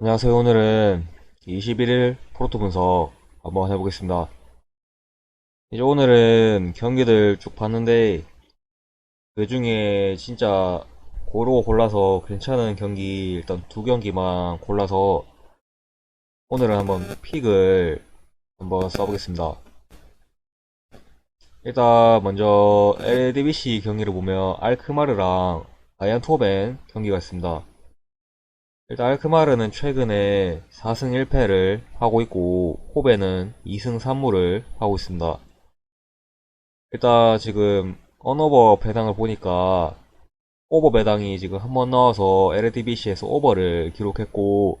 안녕하세요. 오늘은 21일 프로토 분석 한번 해보겠습니다. 이제 오늘은 경기들 쭉 봤는데 그 중에 진짜 고르고 골라서 괜찮은 경기 일단 두 경기만 골라서 오늘은 한번 픽을 한번 써보겠습니다. 일단 먼저 LDBC 경기를 보면 알크마르랑 아이언토벤 경기가 있습니다. 일단 알크마르는 최근에 4승 1패를 하고 있고 호베는 2승 3무를 하고 있습니다. 일단 지금 언오버 배당을 보니까 오버 배당이 지금 한 번 나와서 LDBC에서 오버를 기록했고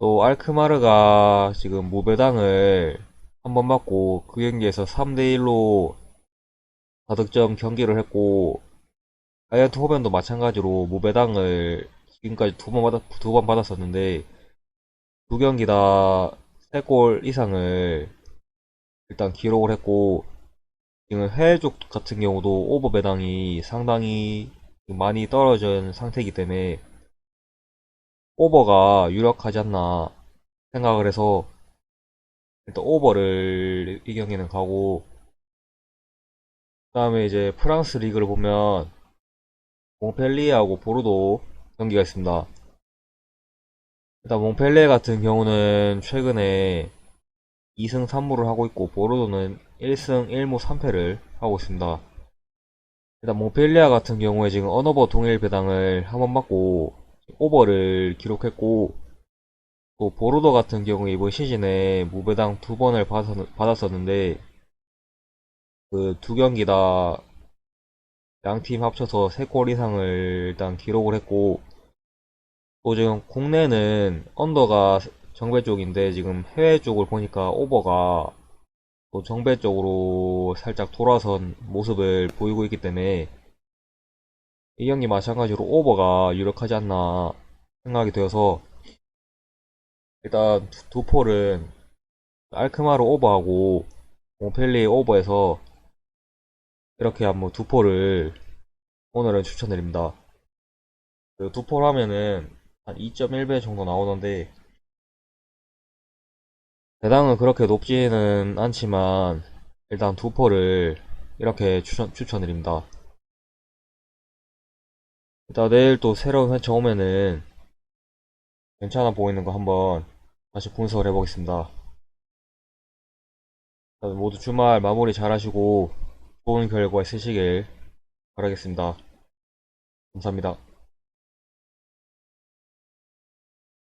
또 알크마르가 지금 무배당을 한번 맞고 그 경기에서 3대1로 다득점 경기를 했고 아이언트 호벤도 마찬가지로 무배당을 지금까지 두 번 받았, 두 번 받았었는데, 두 경기 다 세 골 이상을 일단 기록을 했고, 지금 해외 쪽 같은 경우도 오버 배당이 상당히 많이 떨어진 상태이기 때문에, 오버가 유력하지 않나 생각을 해서, 일단 오버를 이 경기는 가고, 그 다음에 이제 프랑스 리그를 보면, 몽펠리에하고 보르도 경기가 있습니다. 일단 몽펠레 같은 경우는 최근에 2승 3무를 하고 있고 보르도는 1승 1무 3패를 하고 있습니다. 일단 몽펠리아 같은 경우에 지금 언어버 동일 배당을 한 번 맞고 오버를 기록했고 또 보르도 같은 경우에 이번 시즌에 무배당 두 번을 받았었는데 그 두 경기 다 양 팀 합쳐서 3골 이상을 일단 기록을 했고 또 지금 국내는 언더가 정배 쪽인데 지금 해외 쪽을 보니까 오버가 또 정배 쪽으로 살짝 돌아선 모습을 보이고 있기 때문에 이 경기 마찬가지로 오버가 유력하지 않나 생각이 되어서 일단 두 폴은 알크마르 오버하고 몽펠리 오버해서 이렇게 한번 두 폴을 오늘은 추천드립니다. 그 두 폴 하면은 한 2.1배 정도 나오는데 배당은 그렇게 높지는 않지만 일단 두 포를 이렇게 추천, 추천드립니다. 일단 내일 또 새로운 회차 오면은 괜찮아 보이는 거 한번 다시 분석을 해보겠습니다. 모두 주말 마무리 잘 하시고 좋은 결과 있으시길 바라겠습니다. 감사합니다.